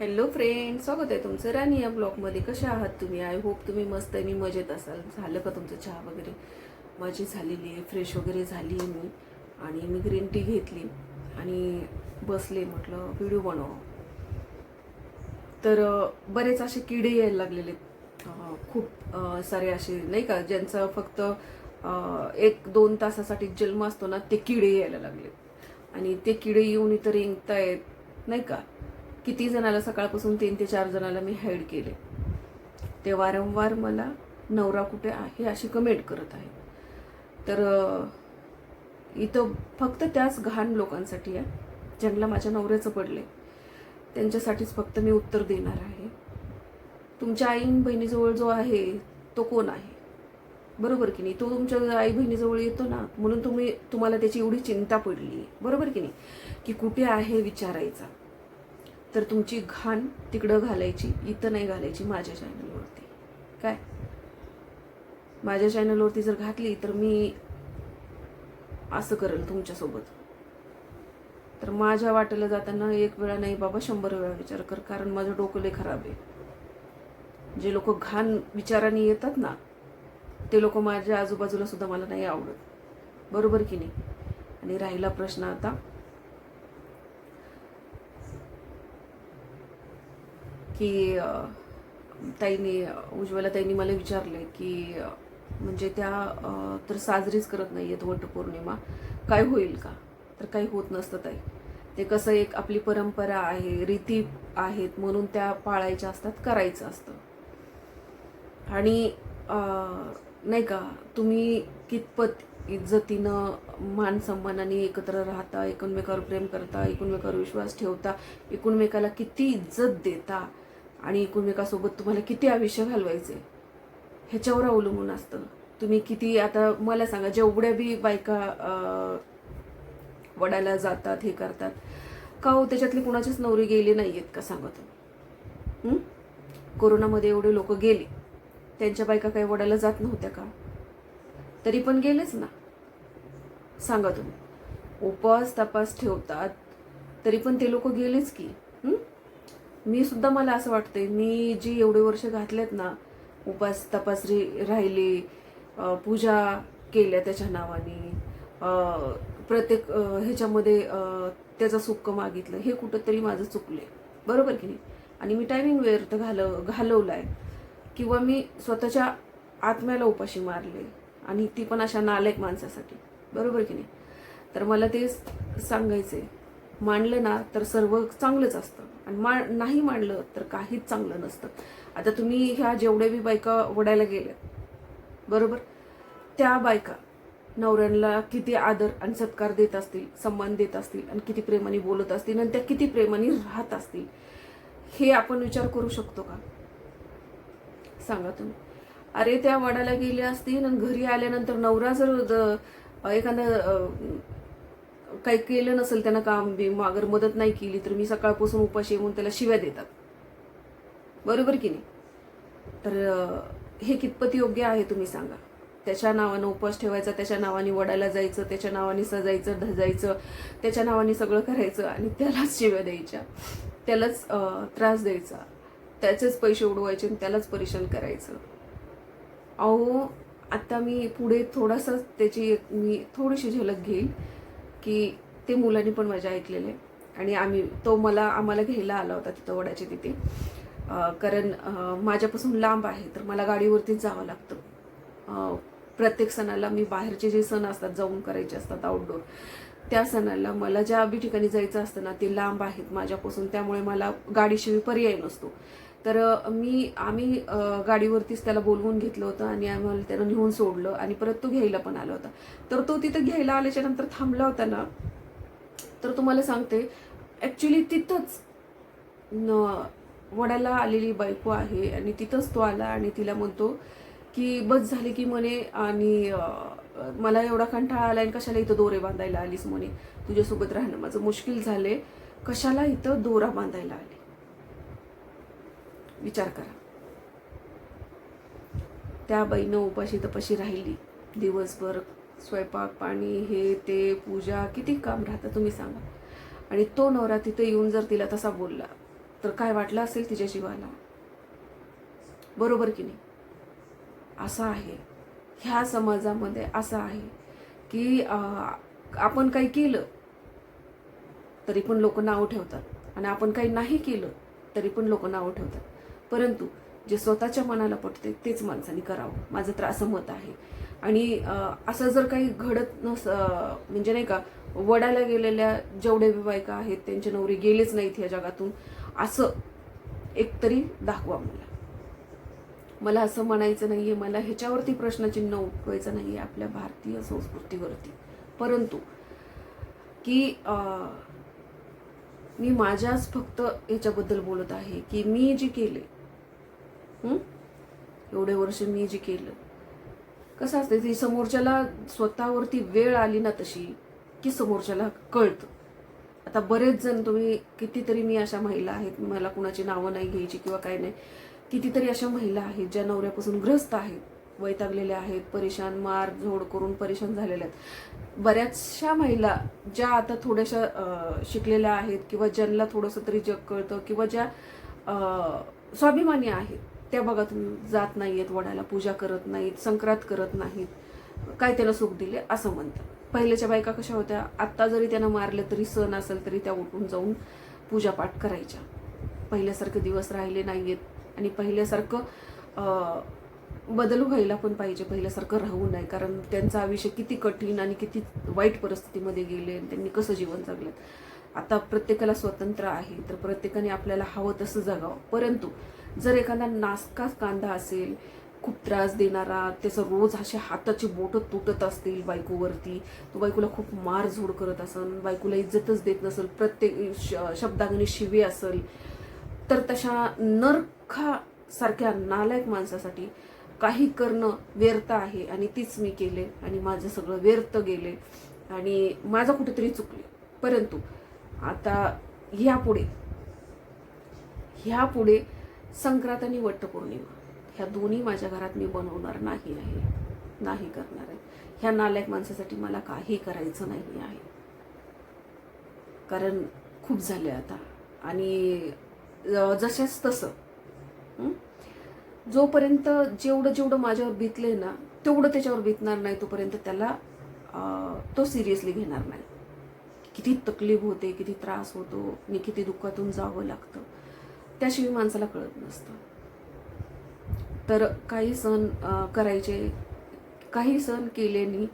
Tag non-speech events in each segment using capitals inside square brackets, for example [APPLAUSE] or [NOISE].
Hello friend स्वागत आहे तुमचं राणी या ब्लॉगमध्ये कसे आहात तुम्ही? आय होप तुम्ही मस्त आहे मी मजेत असाल. झालं का तुमचं चहा वगैरे? माझी झालेली आहे. फ्रेश वगैरे झाली आहे मी. आणि मी ग्रीन टी घेतली. आणि बसले म्हटलं व्हिडिओ बनव. तर बरेच असे किडे यायला लागलेले खूप सारे असे नाही का ज्यांचं फक्त एक दोन तासासाठी जन्म असतो ना ते किडे यायला लागले आणि ते किडे येऊन इतर येत नाही का? किती जणाला सकाळपासून तीन ते चार जणाला मी हाईड केले. ते वारंवार मला नवरा कुठे आहे अशी कमेंट करत आहे तर इथं फक्त त्याच घाण लोकांसाठी आहे. ज्यांना माझ्या नवऱ्याचं पडले त्यांच्यासाठीच फक्त मी उत्तर देणार आहे. तुमच्या आई बहिणीजवळ जो आहे तो कोण आहे? बरोबर की नाही? तो तुमच्या आई बहिणीजवळ येतो ना? म्हणून तुम्ही तुम्हाला त्याची एवढी चिंता पडली बरोबर की नाही? की कुठे आहे विचारायचा? तर तुमची घाण तिकडं घालायची इथं नाही घालायची माझ्या चॅनलवरती काय? माझ्या चॅनलवरती जर घातली तर मी असं करेल तुमच्यासोबत. तर माझ्या वाटेला जाताना एक वेळा नाही बाबा शंभर वेळा विचार कर कारण माझं डोकं लय खराब आहे. जे लोक घाण विचाराने येतात ना ते लोक माझ्या आजूबाजूला सुद्धा मला नाही आवडत. बरोबर की नाही? आणि राहिला प्रश्न आता की ताईनी ताईने उज्ज्वला ताईने मला विचारले की म्हणजे त्या तर साजरीच करत नाही आहेत वटपौर्णिमा. काय होईल का? तर काही होत नसतं ताई. ते कसं एक आपली परंपरा आहे रीती आहेत म्हणून त्या पाळायच्या असतात करायचं असतं. आणि नाही का तुम्ही कितपत इज्जतीनं मान सन्मानाने एकत्र राहता एकमेकावर प्रेम करता एकमेकावर विश्वास ठेवता एकमेकाला किती इज्जत देता आणि एकमेकासोबत तुम्हाला किती आयुष्य घालवायचे ह्याच्यावर अवलंबून असतं. तुम्ही किती आता मला सांगा जेवढ्या बी बायका वडायला वडाला जातात हे करतात का हो त्याच्यातली कुणाचेच नवरे गेले नाही आहेत का सांगा तुम्ही? कोरोनामध्ये एवढे लोक गेले. त्यांच्या बायका काही वडाला जात नव्हत्या का? तरी पण गेलेच ना. सांगा तुम्ही. उपवास तपास ठेवतात तरी पण ते लोक गेलेच की. मी सुद्धा मला असं वाटतंय मी जी एवढे वर्ष घातलेत ना उपास तपासरी राहिली पूजा केल्या त्याच्या नावाने प्रत्येक ह्याच्यामध्ये त्याचं सुक्क मागितलं हे कुठंतरी माझं चुकले बरोबर की नाही? आणि मी टायमिंग व्यर्थ घालव घालवलाय. किंवा मी स्वतःच्या आत्म्याला उपाशी मारले आणि ती पण अशा नालायक माणसासाठी. बरोबर की नाही? तर मला ते सांगायचे मांडलं ना तर सर्व चांगलंच असतं. आणि मा नाही मांडलं तर काहीच चांगलं नसतं. आता तुम्ही ह्या जेवढ्या बी बायका वडायला गेल्या बरोबर? त्या बायका नवऱ्यांना किती आदर आणि सत्कार देत असतील सन्मान देत असतील आणि किती प्रेमाने बोलत असतील आणि त्या किती प्रेमाने राहत असतील हे आपण विचार करू शकतो का? सांगा तुम्ही. अरे त्या वडाला गेल्या असतील आणि घरी आल्यानंतर नवरा जर एखादा काही केलं नसेल त्यांना काम बी अगर मदत नाही केली तर मी सकाळपासून उपाशी येऊन त्याला शिव्या देतात. बरोबर की नाही? तर हे कितपत योग्य आहे तुम्ही सांगा. त्याच्या नावानं उपवास ठेवायचा त्याच्या नावाने वडायला जायचं त्याच्या नावाने सजायचं धजायचं त्याच्या नावाने सगळं करायचं आणि त्यालाच शिव्या द्यायच्या. त्यालाच त्रास द्यायचा. त्याचेच पैसे उडवायचे आणि त्यालाच परेशान करायचं. अहो आता मी पुढे थोडासा त्याची मी थोडीशी झलक घेईल. की ते मुलांनी पण माझ्या ऐकलेले. आणि आम्ही तो मला आम्हाला घ्यायला आला होता तिथं वडाच्या तिथे. कारण माझ्यापासून लांब आहे तर मला गाडीवरतीच जावं लागतं. प्रत्येक सणाला मी बाहेरचे जे सण असतात जाऊन करायचे असतात आउटडोर त्या सणाला मला ज्या बी ठिकाणी जायचं असतं ना ते लांब आहेत माझ्यापासून. त्यामुळे मला गाडीशिवाय पर्याय नसतो. तर मी आम्ही गाडीवरतीच त्याला बोलवून घेतलं होतं आणि आम्हाला त्यानं नेऊन सोडलं आणि परत तो घ्यायला पण आला होता. तर तो तिथं घ्यायला आल्याच्यानंतर थांबला होता ना तर तुम्हाला सांगते ॲक्च्युली तिथंच न वडाला आलेली बायको आहे आणि तिथंच तो आला आणि तिला म्हणतो की बस झाली की म्हणे आणि मला एवढा कंटाळा आला आणि कशाला इथं दोरे बांधायला आलीस म्हणे? तुझ्यासोबत राहणं माझं मुश्किल झाले कशाला इथं दोरा बांधायला आली? विचार करा. त्या बाईनं उपाशी तपाशी राहिली. दिवसभर स्वयंपाक पाणी हे ते पूजा किती काम राहतं तुम्ही सांगा. आणि तो नवरा तिथे येऊन जर तिला तसा बोलला तर काय वाटलं असेल तिच्या जीवाला बरोबर की नाही? असं आहे. ह्या समाजामध्ये असं आहे की आपण काही केलं तरी पण लोक नाव ठेवतात. आणि आपण काही नाही केलं तरी पण लोक नाव ठेवतात. परंतु जे स्वतःच्या मनाला पटते तेच माणसाने करावं. माझं तर असं मत आहे. आणि असं जर काही घडत नस म्हणजे नाही का वडाला गेलेल्या जेवढे विवाहिका आहेत त्यांचे नवरे गेलेच नाहीत या जगातून असं एकतरी दाखवा मला. मला असं म्हणायचं नाही आहे मला ह्याच्यावरती प्रश्नचिन्ह उठवायचं आहे आपल्या भारतीय संस्कृतीवरती. परंतु की मी माझ्याच फक्त ह्याच्याबद्दल बोलत आहे की मी जे केले एवढे वर्ष मी जे केलं. कसं असते ती समोरच्याला स्वतःवरती वेळ आली ना तशी की समोरच्याला कळतं. आता बरेच जण तुम्ही कितीतरी मी अशा महिला आहेत मला कुणाची नावं नाही घ्यायची किंवा काय नाही. कितीतरी अशा महिला आहेत ज्या नवऱ्यापासून ग्रस्त आहेत वैतागलेल्या आहेत परेशान मार झोड करून परेशान झालेल्या आहेत. बऱ्याचशा महिला ज्या आता थोड्याशा शिकलेल्या आहेत किंवा ज्यांना थोडंसं तरी जग कळतं किंवा ज्या स्वाभिमानी आहेत त्या भागातून जात जात नाहीयेत वडाला पूजा करत नाहीत संक्रांत करत नाहीत. काय त्याला सुख दिले? असं म्हणतात. पहिल्याच्या बायका कशा होत्या? आत्ता जरी त्यांना मारलं तरी सण असेल तरी त्या उठून जाऊन पूजापाठ करायच्या. पहिल्यासारखे दिवस राहिले नाहीयेत आणि पहिल्यासारखं बदल व्हायला पण पाहिजे पहिल्यासारखं राहू नये. कारण त्यांचं आयुष्य किती कठीण आणि किती वाईट परिस्थितीमध्ये गेले आणि त्यांनी कसं जीवन जगलं? आता प्रत्येकाला स्वतंत्र आहे तर प्रत्येकाने आपल्याला हवं तसं जगावं. परंतु जर एखादा नासकाच कांदा असेल खूप त्रास देणारा त्याचं रोज असे हाताची बोटं तुटत असतील बायकोवरती तो बायकोला खूप मार झोड करत असेल बायकोला इज्जतच देत नसेल प्रत्येक श- शब्दागणी शिवी असेल तर तशा नरखासारख्या नालायक माणसासाठी काही करणं व्यर्थ आहे आणि तीच मी केले आणि माझं सगळं व्यर्थ गेले आणि माझं कुठेतरी चुकले. परंतु आता ह्यापुढे ह्यापुढे संक्रांत आणि वटपौर्णिमा. ह्या दोन्ही माझ्या घरात मी बनवणार नाही आहे. नाही करणार आहे. ह्या नालायक माणसासाठी मला काही करायचं नाही आहे. कारण खूप झाले आता. आणि जशास तसं जोपर्यंत जेवढं जेवढं माझ्यावर बितले ना तेवढं त्याच्यावर बितणार नाही तोपर्यंत त्याला तो सिरियसली घेणार नाही. किती तकलीफ होते किती त्रास होतो आणि किती दुःखातून जावं लागतं. त्याशिवाय माणसाला कळत नसतं. तर काही सण करायचे काही सण केल्याने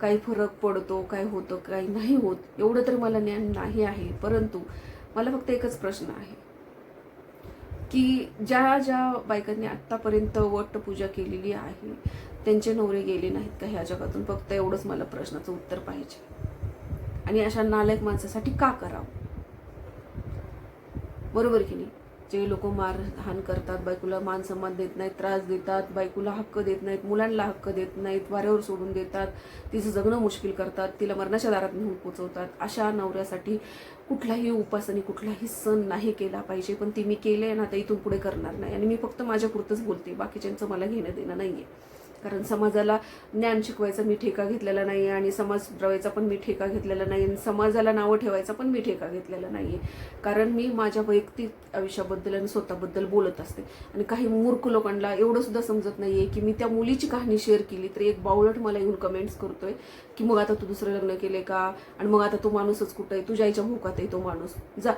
काही फरक पडतो काय होतं काही नाही होत एवढं तर मला ज्ञान नाही आहे. परंतु मला फक्त एकच प्रश्न आहे की ज्या ज्या बायकांनी आत्तापर्यंत वटपूजा केलेली आहे त्यांचे नवरे गेले नाहीत का ह्या जगातून? फक्त एवढंच मला प्रश्नाचं उत्तर पाहिजे. आणि अशा नालायक माणसासाठी का करावं? बरोबर की नाही? जे लोक मारहाण करतात बायकोला मान सन्मान देत नाहीत त्रास देतात बायकोला हक्क देत नाहीत मुलांना हक्क देत नाहीत वाऱ्यावर सोडून देतात तिचं जगणं मुश्किल करतात तिला मरणाच्या दारात नेऊन पोचवतात. अशा नवऱ्यासाठी कुठलाही उपास आणि कुठलाही सण नाही केला पाहिजे. पण ती मी केले ना तर इथून पुढे करणार नाही. आणि मी फक्त माझ्यापुरतंच बोलते. बाकीच्यांचं मला घेणं देणं नाही आहे कारण समाजाला ज्ञान शिकवायचा मी ठेका घेतलेला नाही आहे आणि समाज सुधरवायचा पण मी ठेका घेतलेला नाही आणि समाजाला नावं ठेवायचा पण मी ठेका घेतलेला नाही आहे कारण मी माझ्या वैयक्तिक आयुष्याबद्दल आणि स्वतःबद्दल बोलत असते. आणि काही मूर्ख लोकांना एवढं सुद्धा समजत नाही आहे की मी त्या मुलीची कहाणी शेअर केली तर एक बावळट मला येऊन कमेंट्स करतो आहे की मग आता तू दुसरं लग्न केले का? आणि मग आता तो माणूसच कुठं आहे? तुझ्या आईच्या भोकात आहे तो माणूस. जा.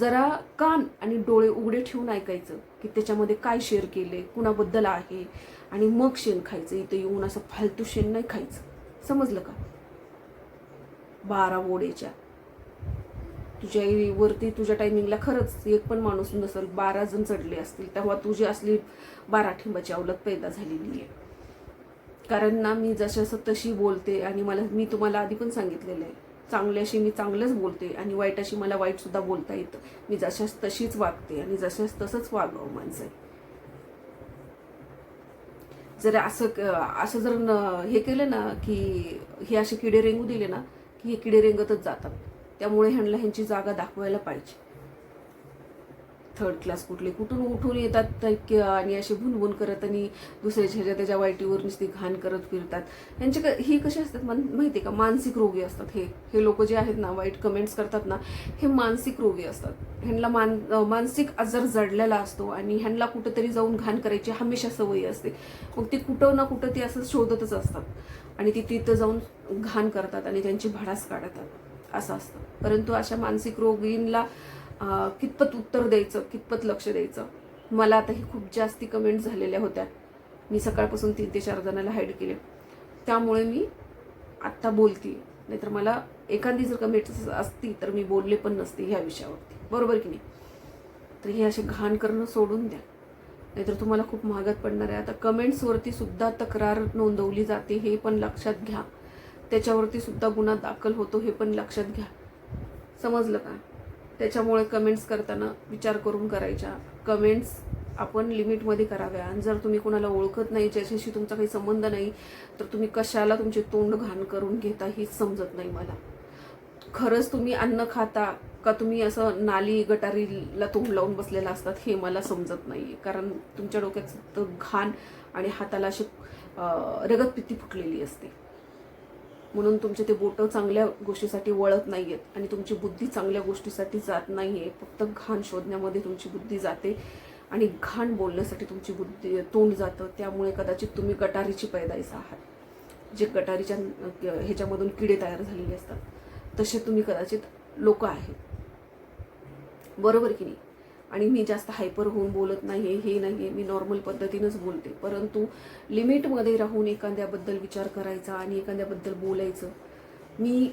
जरा कान आणि डोळे उघडे ठेवून ऐकायचं की त्याच्यामध्ये काय शेअर केले कुणाबद्दल आहे आणि मग शेण खायचं. इथं येऊन असं फालतू शेण नाही खायचं. समजलं का? बारा ओढेच्या तुझ्या वरती तुझ्या टायमिंगला खरंच एक पण माणूस नसेल बारा जण चढले असतील तेव्हा तुझी असली बारा ठिंबाची अवलत पैदा झालेली आहे. कारण ना मी जशास तशी बोलते आणि मला मी तुम्हाला आधी पण सांगितलेलं आहे. चांगल्याशी मी चांगलंच बोलते आणि वाईटाशी मला वाईट सुद्धा बोलता येतं. मी जशास तशीच वागते आणि जशास तसंच वागावं माणसं. जर असं असं जर न- हे केलं ना की हे असे किडे रेंगू दिले ना की हे किडे रेंगतच जातात. त्यामुळे ह्यांना ह्यांची जागा दाखवायला पाहिजे. थर्ड क्लास कुठले कुठून उठून येतात तर आणि असे भुनभुन करत आणि दुसऱ्याच्या ह्याच्या त्याच्या वाईटीवर नुसती घाण करत फिरतात. यांचे क- ही कसे असतात मन माहिती आहे का? मानसिक रोगी असतात हे. हे लोक जे आहेत ना वाईट कमेंट्स करतात ना हे मानसिक रोगी असतात. ह्यांना मान मानसिक आजार जडलेला असतो आणि ह्यांना कुठंतरी जाऊन घाण करायची हमेशा सवयी असते. मग ती कुठं ना कुठं ती असं शोधतच असतात. आणि ती तिथं जाऊन घाण करतात आणि त्यांची भडास काढतात. असं असतं. परंतु अशा मानसिक रोगींना कितपत उत्तर द्यायचं कितपत लक्ष द्यायचं? मला आता ही खूप जास्ती कमेंट झालेल्या होत्या. मी सकाळपासून तीन ते चार जणांना हाईड केले. त्यामुळे मी आत्ता बोलते. नाहीतर मला एखादी जर कमेंट असती तर मी बोलले पण नसते ह्या विषयावरती. बरोबर की नाही? तर हे असे घाण करणं सोडून द्या. नाहीतर तुम्हाला खूप महागात पडणार आहे. आता कमेंट्सवरती सुद्धा तक्रार नोंदवली जाते हे पण लक्षात घ्या. त्याच्यावरती सुद्धा गुन्हा दाखल होतो हे पण लक्षात घ्या. समजलं का? त्याच्यामुळे कमेंट्स करताना विचार करून करायच्या. कमेंट्स आपण लिमिटमध्ये कराव्या. आणि जर तुम्ही कोणाला ओळखत नाही ज्याच्याशी तुमचा काही संबंध नाही तर तुम्ही कशाला तुमचे तोंड घाण करून घेता हेच समजत नाही मला. खरंच तुम्ही अन्न खाता का तुम्ही असं नाली गटारीला तोंड लावून बसलेला असतात हे मला समजत नाही कारण तुमच्या डोक्यात घाण आणि हाताला अशी अं, रगतपित्ती फुटलेली असते. म्हणून तुमचे ते बोटं चांगल्या गोष्टीसाठी वळत नाही आहेत आणि तुमची बुद्धी चांगल्या गोष्टीसाठी जात नाही आहे फक्त घाण शोधण्यामध्ये तुमची बुद्धी जाते आणि घाण बोलण्यासाठी तुमची बुद्धी तोंड जातं. त्यामुळे कदाचित तुम्ही गटारीची पैदाईस आहात. जे गटारीच्या ह्याच्यामधून किडे तयार झालेले असतात. तसे तुम्ही कदाचित लोक आहेत. बरोबर की नाही? आणि मी जास्त हायपर होऊन बोलत नाही आहे हे नाही आहे मी नॉर्मल पद्धतीनंच बोलते. परंतु लिमिटमध्ये राहून एखाद्याबद्दल विचार करायचा आणि एखाद्याबद्दल बोलायचं मी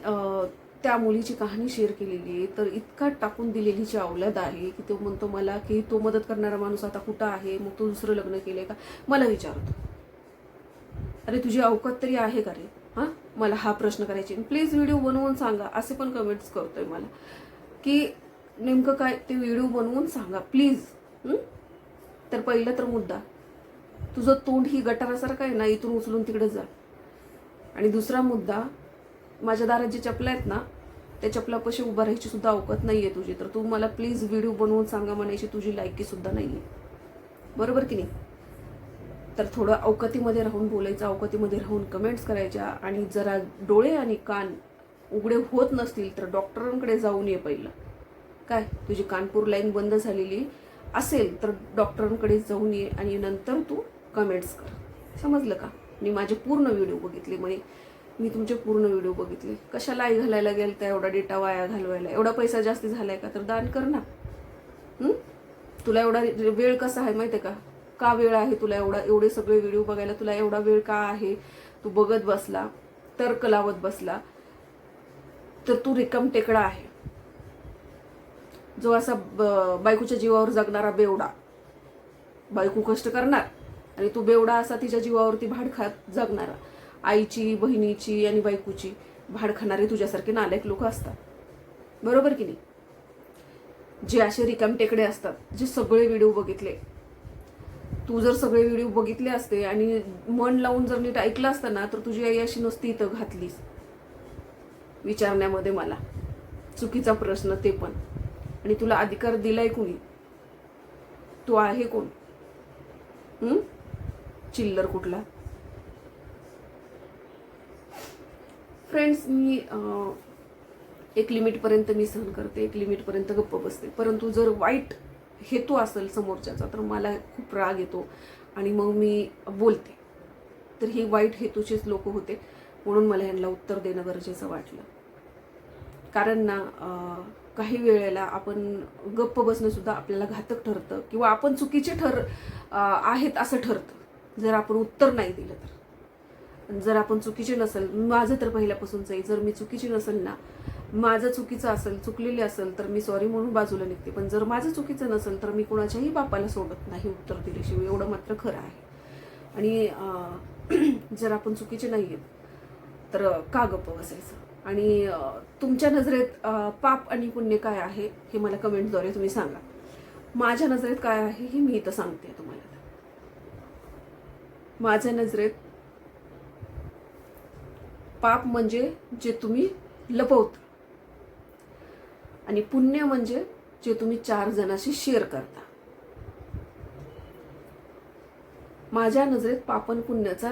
त्या मुलीची कहाणी शेअर केलेली आहे. तर इतका टाकून दिलेलीची अवलाद आहे की तो म्हणतो मला की तो मदत करणारा माणूस आता कुठं आहे? मग तो दुसरं लग्न केलं का? मला विचारतो. अरे तुझी अवकात तरी आहे का रे? हां? मला हा प्रश्न करायचे प्लीज व्हिडिओ बनवून सांगा. असे पण कमेंट्स करतोय मला. की नेमकं काय ते व्हिडिओ बनवून सांगा प्लीज. तर पहिला तर मुद्दा. तुझं तोंड ही गटारासारखं आहे ना इथून उचलून तिकडे जा. आणि दुसरा मुद्दा माझ्या दारात जे चपला आहेत ना त्या चपलापाशी उभा राहायची सुद्धा अवकत नाही आहे तुझी. तर तू मला प्लीज व्हिडिओ बनवून सांगा म्हणायची तुझी लायकी सुद्धा नाही आहे बरोबर की नाही? तर थोडं अवकतीमध्ये राहून बोलायचं अवकतीमध्ये राहून कमेंट्स करायच्या आणि जरा डोळे आणि कान उघडे होत नसतील तर डॉक्टरांकडे जाऊन ये पहिलं. काय तुझी कानपूर लाईन बंद झालेली असेल तर डॉक्टरांकडे जाऊन ये आणि नंतर तू कमेंट्स कर. समजलं का? मी माझे पूर्ण व्हिडिओ बघितले म्हणे. मी तुमचे पूर्ण व्हिडिओ बघितले. कशाला आई घालायला गेल त्या एवढा डेटा वाया घालवायला? एवढा पैसा जास्त झालाय का? तर दान कर ना. तुला एवढा वेळ कसा आहे माहिती आहे का? का वेळ आहे तुला एवढा एवढे सगळे व्हिडिओ बघायला? तुला एवढा वेळ का आहे? तू बघत बसला तर्क लावत बसला. तर तू रिकम टेकडा आहे. जो असा ब- बायकोच्या जीवावर जगणारा बेवडा. बायको कष्ट करणार आणि तू बेवडा असा तिच्या जीवावरती भाड खात जगणारा. आईची बहिणीची आणि बायकोची भाड खाणारे तुझ्यासारखे नालायक लोक असतात. बरोबर की नाही? जे असे रिकाम टेकडे असतात जे सगळे व्हिडिओ बघितले. तू जर सगळे व्हिडिओ बघितले असते आणि मन लावून जर नीट ऐकलं असतं ना तर तुझी आई अशी नसती इथं घातलीस. विचारण्यामध्ये मला. चुकीचा प्रश्न ते पण. आणि तुला अधिकार दिलाय कुणी? तू आहे कोण? चिल्लर कुठला? फ्रेंड्स मी एक लिमिटपर्यंत मी सहन करते एक लिमिटपर्यंत गप्प बसते. परंतु जर वाईट हेतू असेल समोरच्याचा तर मला खूप राग येतो आणि मग मी बोलते. तर ही वाईट हेतूचेच लोक होते म्हणून मला यांना उत्तर देणं गरजेचं वाटलं. कारण ना काही वेळेला आपण गप्प बसणंसुद्धा आपल्याला घातक ठरतं किंवा आपण चुकीचे ठर आहेत असं ठरतं. जर आपण उत्तर नाही दिलं तर. जर आपण चुकीचे नसेल माझं तर पहिल्यापासूनच आहे जर मी चुकीची नसेल ना माझं चुकीचं असेल चुकलेली असेल तर मी सॉरी म्हणून बाजूला निघते. पण जर माझं चुकीचं नसेल तर मी कोणाच्याही बापाला सोडत नाही उत्तर दिल्याशिवाय. एवढं मात्र खरं आहे. आणि [CLEARS THROAT] जर आपण चुकीचे नाही आहेत तर का गप्प बसायचं? आणि तुमच्या नजरेत पाप आणि पुण्य काय आहे हे मला कमेंटद्वारे तुम्ही सांगा. माझ्या नजरेत काय आहे हे मी इथं सांगते तुम्हाला. माझ्या नजरेत पाप म्हणजे जे तुम्ही लपवता. आणि पुण्य म्हणजे जे तुम्ही चार जणांशी शेअर करता. माझ्या नजरेत पापन पुण्याचा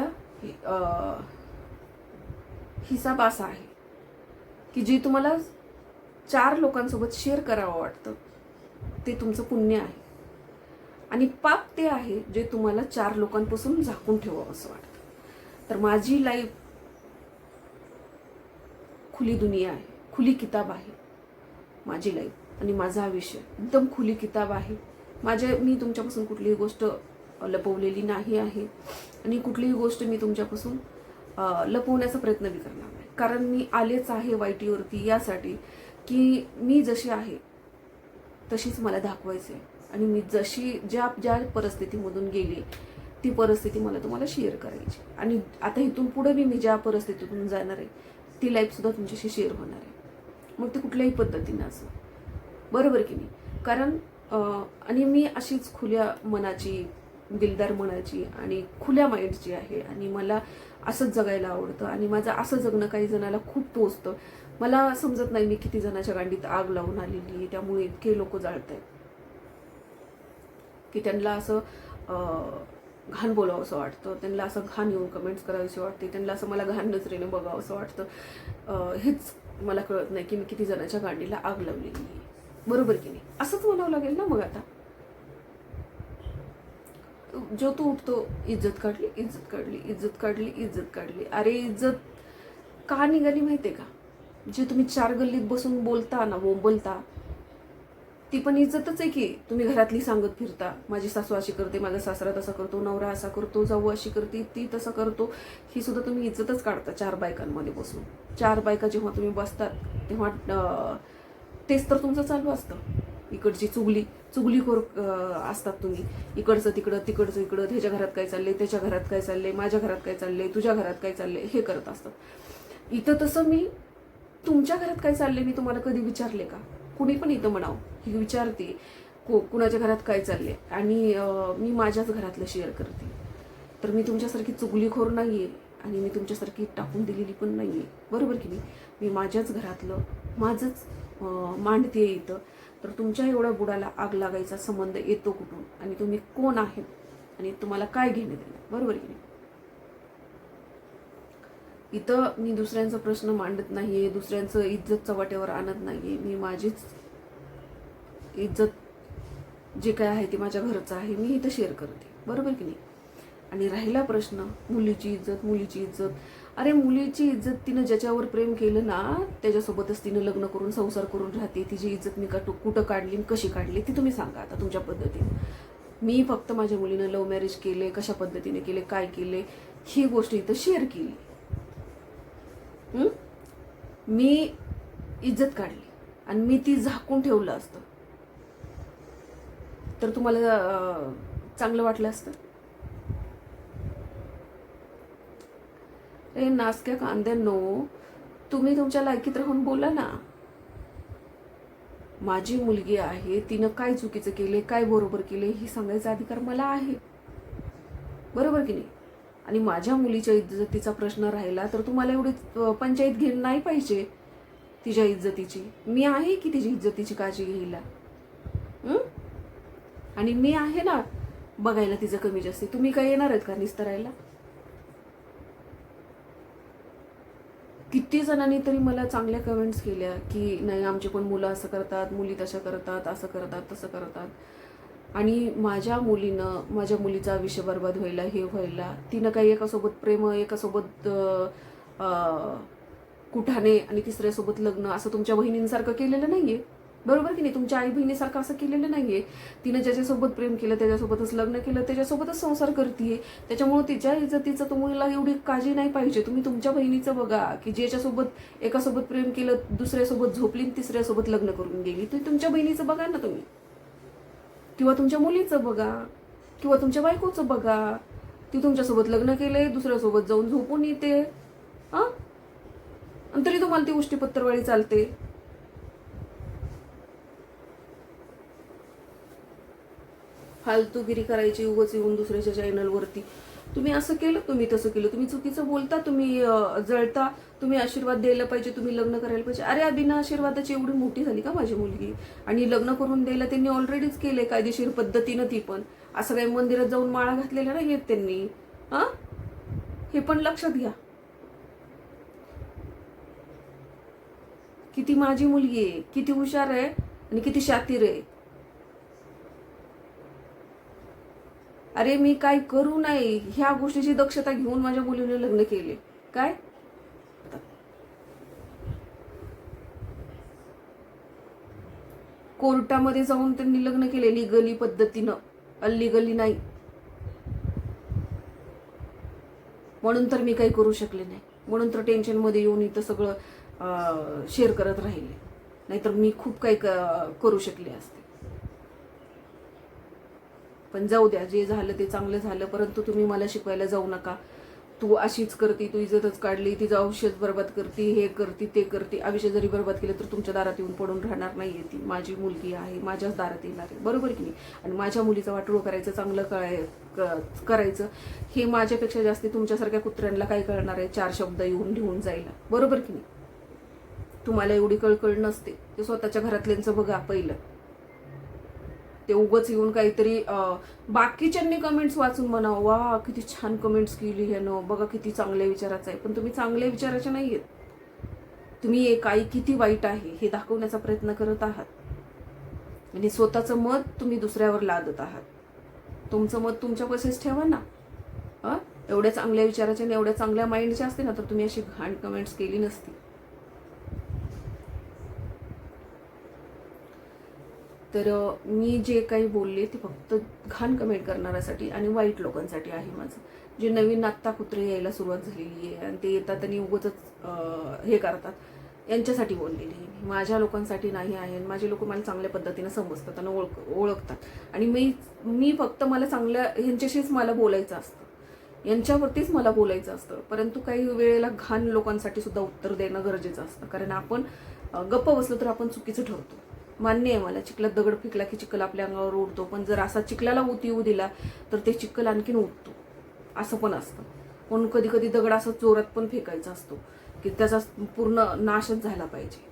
हिसाब असा आहे. की जे तुम्हाला चार लोकांसोबत शेअर करावं वाटतं ते तुमचं पुण्य आहे. आणि पाप ते आहे जे तुम्हाला चार लोकांपासून झाकून ठेवावं असं वाटतं. तर माझी लाईफ खुली दुनिया आहे खुली किताब आहे माझी लाईफ आणि माझा आयुष्य एकदम खुली किताब आहे. माझ्या मी तुमच्यापासून कुठलीही गोष्ट लपवलेली नाही आहे. आणि कुठलीही गोष्ट मी तुमच्यापासून लपवण्याचा प्रयत्न बी करणार कारण मी आलेच आहे वाईटीवरती यासाठी की मी जशी आहे तशीच मला दाखवायचे आहे आणि मी जशी ज्या ज्या परिस्थितीमधून गेली ती परिस्थिती मला तुम्हाला शेअर करायची. आणि आता इथून पुढे मी मी ज्या परिस्थितीतून जाणार आहे ती लाईफसुद्धा तुमच्याशी शेअर होणार आहे. मग ते कुठल्याही पद्धतीनं असं. बरोबर की नाही? कारण आणि मी अशीच खुल्या मनाची दिलदार मनाची आणि खुल्या माइंडची आहे आणि मला असंच जगायला आवडतं आणि माझं असं जगणं काही जणाला खूप टोचतं. मला समजत नाही मी किती जणाच्या गांडीत आग लावून आलेली आहे त्यामुळे इतके लोक जाळत आहेत की त्यांना असं घाण बोलावं असं वाटतं त्यांना असं घाण येऊन कमेंट्स करावीशी वाटते त्यांना असं मला घाण नजरेने बघावं असं वाटतं. हेच मला कळत नाही की मी किती जणाच्या गांडीला आग लावलेली आहे. बरोबर की नाही? असंच म्हणावं लागेल ना मग आता? जो तू उठतो इज्जत काढली इज्जत काढली इज्जत काढली इज्जत काढली. अरे इज्जत का निघाली माहिती आहे का? जे तुम्ही चार गल्लीत बसून बोलता ना हो, बोलता ती पण इज्जतच आहे की तुम्ही घरातली सांगत फिरता माझी सासू अशी करते माझा सासरा तसा करतो नवरा असा करतो जाऊ अशी करते ती तसं करतो. ही सुद्धा तुम्ही इज्जतच काढता चार बायकांमध्ये बसून. चार बायका जेव्हा तुम्ही बसतात तेव्हा तेच तर तुमचं चालू असतं. इकडची चुगली चुगलीखोर असतात तुम्ही. इकडचं तिकडं तिकडचं इकडं त्याच्या घरात काय चाललंय त्याच्या घरात काय चाललंय माझ्या घरात काय चाललंय तुझ्या घरात काय चाललंय हे करत असतात. इथं तसं मी तुमच्या घरात काय चाललंय मी तुम्हाला कधी विचारले का? कुणी पण इथं म्हणावं. ही विचारते को कुणाच्या घरात काय चाललंय? आणि मी माझ्याच घरातलं शेअर करते. तर मी तुमच्यासारखी चुगलीखोर नाही आहे आणि मी तुमच्यासारखी टाकून दिलेली पण नाही आहे बरोबर की नाही? मी माझ्याच घरातलं माझंच मांडते इथं. तर तुमच्या एवढ्या बुडाला आग लागायचा संबंध येतो कुठून? आणि तुम्ही कोण आहेत आणि तुम्हाला काय घेणे देणं? बरोबर की नाही? इथं मी दुसऱ्यांचा प्रश्न मांडत नाहीये दुसऱ्यांचं इज्जत चव्हाट्यावर आणत नाहीये. मी माझीच इज्जत जे काय आहे ते माझ्या घरचं आहे मी इथं शेअर करते. बरोबर की नाही? आणि राहिला प्रश्न मुलीची इज्जत मुलीची इज्जत अरे मुलीची इज्जत तिनं ज्याच्यावर प्रेम केलं ना त्याच्यासोबतच तिनं लग्न करून संसार करून राहते. तिची इज्जत मी का कुठं काढली कशी काढली ती तुम्ही सांगा आता तुमच्या पद्धतीने. मी फक्त माझ्या मुलीनं लव्ह मॅरेज केले कशा पद्धतीने केले काय केले ही गोष्ट इथं शेअर केली. मी इज्जत काढली आणि मी ती झाकून ठेवलं असतं. तर तुम्हाला चांगलं वाटलं असतं? ए नासक्या कांद्यांनो तुम्ही तुमच्या लायकीत राहून बोला ना. माझी मुलगी आहे तिनं काय चुकीचं केले काय बरोबर केले हे सांगायचा अधिकार मला आहे. बरोबर की नाही? आणि माझ्या मुलीच्या इज्जतीचा प्रश्न राहिला तर तुम्हाला एवढी पंचायत घेणं नाही पाहिजे तिच्या इज्जतीची. मी आहे की तिची इज्जतीची काळजी घ्यायला? आणि मी आहे ना बघायला तिचं कमी जास्त. तुम्ही काय येणार आहेत का निस्तरायला? किती जणांनी तरी मला चांगल्या कमेंट्स केल्या की नाही आमची पण मुलं असं करतात मुली तशा करतात असं करतात तसं करतात. आणि माझ्या मुलीनं माझ्या मुलीचा आयुष्य बर्बाद व्हायला हे व्हायला तिनं काही एकासोबत प्रेम एकासोबत कुठाने आणि तिसऱ्यासोबत लग्न असं तुमच्या बहिणींसारखं केलेलं नाही आहे बरोबर की नाही? तुमच्या आई बहिणीसारखं असं केलेलं नाहीये. तिनं ज्याच्यासोबत प्रेम केलं त्याच्यासोबतच लग्न केलं त्याच्यासोबतच संसार करते त्याच्यामुळे तिच्या इज्जतीचं तुम्हाला एवढी काळजी नाही पाहिजे. तुम्ही तुमच्या बहिणीचं बघा की ज्याच्यासोबत एकासोबत प्रेम केलं दुसऱ्यासोबत झोपली आणि तिसऱ्यासोबत लग्न करून गेली. तर तुमच्या बहिणीचं बघा ना तुम्ही. किंवा तुमच्या मुलीचं बघा. किंवा तुमच्या बायकोचं बघा. ती तुमच्यासोबत लग्न केलंय दुसऱ्यासोबत जाऊन झोपून येते. हा? आणि तरी तुम्हाला ती उष्टीपत्रवाळी चालते. फालतूगिरी करायची उगच येऊन दुसऱ्याच्या चॅनलवरती तुम्ही असं केलं तुम्ही तसं केलं. तुम्ही चुकीचं बोलता तुम्ही जळता. तुम्ही आशीर्वाद द्यायला पाहिजे तुम्ही लग्न करायला पाहिजे. अरे अभिना आशीर्वादाची एवढी मोठी झाली का माझी मुलगी? आणि लग्न करून द्यायला त्यांनी ऑलरेडीच केले कायदेशीर पद्धतीनं ती पण. असं काही मंदिरात जाऊन माळा घातलेल्या नाही आहेत त्यांनी? हां? हे पण लक्षात घ्या. किती माझी मुलगी आहे किती हुशार आहे आणि किती शातीर आहे. अरे मी काय करू नाही. ह्या गोष्टीची दक्षता घेऊन माझ्या मुलीने लग्न केले. काय? कोर्टामध्ये जाऊन त्यांनी लग्न केले लिगली पद्धतीनं. अल्लीगली नाही. म्हणून तर मी काही करू शकले नाही. म्हणून तर टेन्शनमध्ये येऊन इथं सगळं शेअर करत राहिले. नाहीतर मी खूप काही क- करू शकले असते. पण जाऊ द्या जे झालं ते चांगलं झालं परंतु तुम्ही मला शिकवायला जाऊ नका. तू अशीच करती तू इज्जतच काढली तिचं औषध बरबाद करती हे करती ते करती. आयुष्य जरी बरबाद केलं तर तुमच्या दारात येऊन पडून राहणार नाहीये ती. माझी मुलगी आहे माझ्याच दारात येणार आहे. बरोबर की नाही? आणि माझ्या मुलीचा वाटोळ करायचं चांगलं कळाय क- करायचं हे माझ्यापेक्षा जास्त तुमच्यासारख्या कुत्र्यांना काय कळणार आहे? चार शब्द येऊन लिहून जायला. बरोबर की नाही? तुम्हाला एवढी कळकळ नसते. ते स्वतःच्या घरातल्यांचं बघा पहिलं. ते उगच येऊन काहीतरी बाकीच्यांनी कमेंट्स वाचून म्हणा वा किती छान कमेंट्स केली ह्यानं. बघा किती चांगल्या विचाराचं आहे. पण तुम्ही चांगल्या विचाराचे नाही आहेत. तुम्ही एक आई किती वाईट आहे हे दाखवण्याचा प्रयत्न करत आहात. आणि स्वतःचं मत तुम्ही दुसऱ्यावर लादत आहात. तुमचं मत तुमच्या पैसेच ठेवा ना. हां एवढ्या चांगल्या विचाराच्या आणि एवढ्या चांगल्या माइंडच्या असते ना तर तुम्ही अशी घाण कमेंट्स केली नसती. तर मी जे काही बोलले ते फक्त घाण कमेंट करणाऱ्यासाठी आणि वाईट लोकांसाठी आहे माझं. जे नवीन आत्ता कुत्रे यायला सुरुवात झालेली आहे आणि ते येतात आणि उगच हे करतात यांच्यासाठी बोललेली आहे माझ्या लोकांसाठी नाही आहे आणि माझे लोक मला चांगल्या पद्धतीनं समजतात आणि ओळख ओळखतात. आणि मी मी फक्त मला चांगल्या ह्यांच्याशीच मला बोलायचं असतं. यांच्यावरतीच मला बोलायचं असतं. परंतु काही वेळेला घाण लोकांसाठी सुद्धा उत्तर देणं गरजेचं असतं. कारण आपण गप्प बसलो तर आपण चुकीचं ठरतो. मान्य आहे मला. चिखलात दगड फेकला की चिखल आपल्या अंगावर उडतो पण जर असा चिखलाला उती येऊ दिला तर ते चिखल आणखीन उठतो असं पण असतं. म्हणून कधी कधी दगड असं जोरात पण फेकायचा असतो की त्याचा पूर्ण नाशच झाला पाहिजे.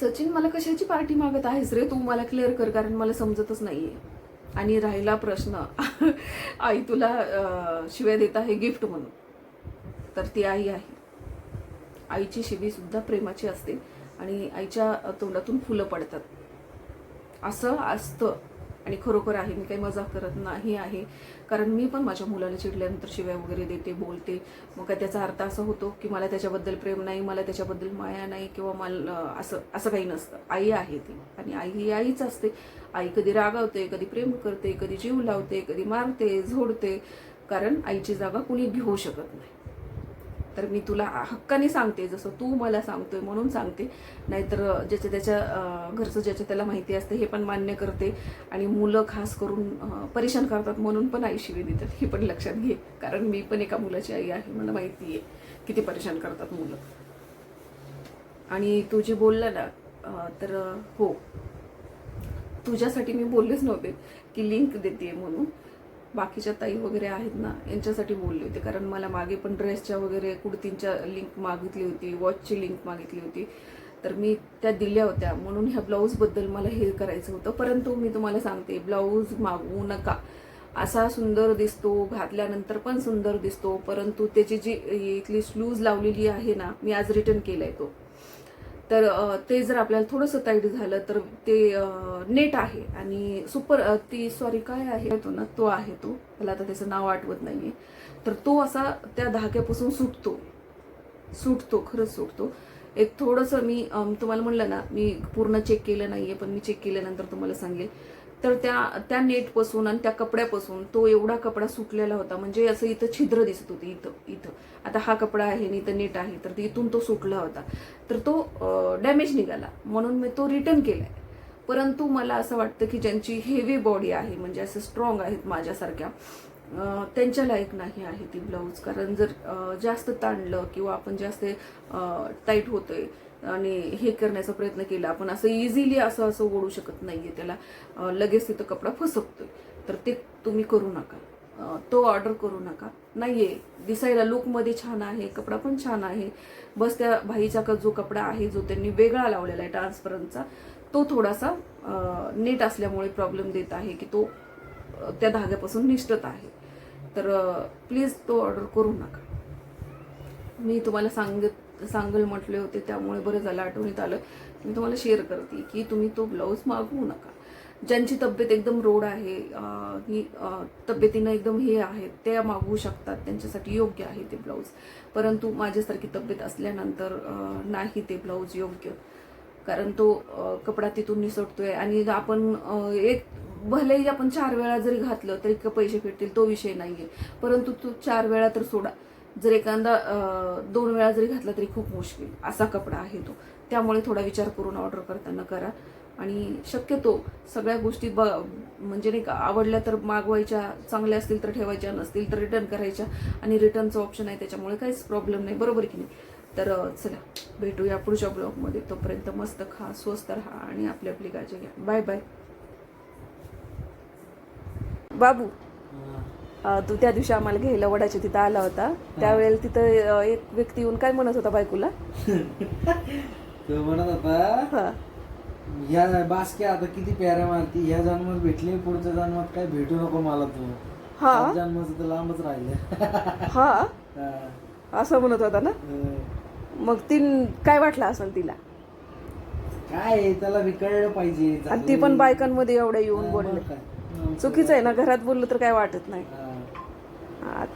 सचिन मला कशाची पार्टी मागत आहेस रे? तू मला क्लिअर कर कारण मला समजतच नाहीये. आणि राहिला प्रश्न. [LAUGHS] आई तुला शिव्या देत आहे गिफ्ट म्हणून. तर ती आई आहे. आईची शिवी सुद्धा प्रेमाची असते आणि आईच्या तोंडातून फुलं पडतात. असं असतं. आणि खरोखर आहे. मी काही मजाक करत नाही आहे. कारण मी पण माझ्या मुलाला चिडल्यानंतर शिव्या वगैरे देते बोलते. मग काय त्याचा अर्थ असा होतो की मला त्याच्याबद्दल प्रेम नाही मला त्याच्याबद्दल माया नाही किंवा मला असं असं काही नसतं. आई आहे ती. आणि आई ही आईच असते. आई कधी रागावते कधी प्रेम करते कधी जीव लावते कधी मारते झोडते. कारण आईची जागा कुणी घेऊ शकत नाही. तर मी तुला हक्काने सांगते जसं तू मला सांगतोय म्हणून सांगते. नाहीतर ज्याच्या त्याच्या घरचं ज्याच्या त्याला माहिती असते हे पण मान्य करते. आणि मुलं खास करून परेशान करतात म्हणून पण आई शिवी देतात. हे पण लक्षात घे कारण मी पण एका मुलाची आई आहे मला माहिती आहे किती परेशान करतात मुलं. आणि तू जे बोलला ना तर हो. तुझ्यासाठी मी बोललेच नव्हते की लिंक देते म्हणून. बाकीच्या ताई वगैरे आहेत ना यांच्यासाठी बोलले होते. कारण मला मागे पण ड्रेसच्या वगैरे कुर्तींच्या लिंक मागितली होती वॉचची लिंक मागितली होती. तर मी त्या दिल्या होत्या. म्हणून ह्या ब्लाऊजबद्दल मला हे करायचं होतं. परंतु मी तुम्हाला सांगते ब्लाऊज मागवू नका. असा सुंदर दिसतो घातल्यानंतर पण सुंदर दिसतो. परंतु त्याची जी इथली स्लूज लावलेली आहे ना मी आज रिटर्न केलाय तो. तर ते जर आपल्याला थोडंसं टाईट झालं तर ते नेट आहे आणि सुपर ती सॉरी काय आहे तो ना? तो आहे तो. मला आता त्याचं नाव आठवत नाहीये. तर तो असा त्या धाग्यापासून सुटतो. सुटतो खरंच सुटतो. एक थोडंसं मी तुम्हाला म्हणलं ना मी पूर्ण चेक केलं नाहीये पण मी चेक केल्यानंतर तुम्हाला सांगेल. तर त्या त्या नेटपासून आणि त्या कपड्यापासून तो एवढा कपडा सुटलेला होता. म्हणजे असं इथं छिद्र दिसत होती इथं इथं. आता हा कपडा आहे आणि इथं नेट आहे तर इथून तो सुटला होता. तर तो डॅमेज निघाला. म्हणून मी तो रिटर्न केलाय. परंतु मला असं वाटतं की ज्यांची हेवी बॉडी आहे म्हणजे असं स्ट्रॉंग आहेत माझ्यासारख्या त्यांच्या लायक नाही आहे ती ब्लाऊज कारण जर जास्त ताणलं किंवा आपण जास्त टाईट होतोय आणि हे करण्याचा प्रयत्न केला. आपण असं इझिली असं असं ओढू शकत नाही आहे त्याला लगेच तिथं कपडा फसकतोय तर ते तुम्ही करू नका. तो ऑर्डर करू नका. नाही आहे दिसायला लुकमध्ये छान आहे. कपडा पण छान आहे. बस त्या भाईचा का जो कपडा आहे जो त्यांनी वेगळा लावलेला आहे ट्रान्सपरंटचा तो थोडासा नीट असल्यामुळे प्रॉब्लेम देत आहे की तो त्या धाग्यापासून निष्ठत आहे. तर प्लीज तो ऑर्डर करू नका. मी तुम्हाला सांगत सांगल म्हटले होते त्यामुळे बरं झालं आठवणीत आलं. मी तुम्हाला शेअर करते की तुम्ही तो ब्लाऊज मागवू नका. ज्यांची तब्येत एकदम रोड आहे ही तब्येतीनं एकदम हे आहे त्या मागवू शकतात. त्यांच्यासाठी योग्य आहे ते ब्लाऊज परंतु माझ्यासारखी तब्येत असल्यानंतर नाही ते ब्लाऊज योग्य. कारण तो कपडा तिथून निसटतोय. आणि आपण एक भलेही आपण चार वेळा जरी घातलं तरी का पैसे भेटतील तो विषय नाही आहे परंतु तो चार वेळा तर सोडा. जर एखादा दोन वेळा जरी घातला तरी खूप मुश्किल. असा कपडा आहे तो. त्यामुळे थोडा विचार करून ऑर्डर करताना करा. आणि शक्यतो सगळ्या गोष्टी ब म्हणजे नाही का आवडल्या तर मागवायच्या चांगल्या असतील तर ठेवायच्या नसतील तर रिटर्न करायच्या आणि रिटर्नचं ऑप्शन आहे त्याच्यामुळे काहीच प्रॉब्लेम नाही. बरोबर की नाही? तर चला भेटूया पुढच्या ब्लॉगमध्ये तोपर्यंत मस्त खा स्वस्त राहा आणि आपली आपली काळजी घ्या. बाय बाय बाबू. तू त्या दिवशी आम्हाला घ्यायला वडाच्या तिथं आला होता. त्यावेळेला तिथं एक व्यक्ती येऊन काय म्हणत होता बायकोला? तो म्हणत होता हा. ह्या बासक्या आता किती प्याऱ्या मारती ह्या जन्मात भेटली पुढच्या जन्मात काय भेटू नको मला तू. हा. जन्माचं तर लांबच राहिले. [LAUGHS] हा. असं म्हणत होता ना? मग तीन काय वाटलं असेल तिला? काय त्याला बी कळलं पाहिजे आणि ती पण बायकांमध्ये एवढ्या येऊन हा, बोलले? चुकीचं आहे ना घरात बोललं तर काय वाटत नाही. हा. हा,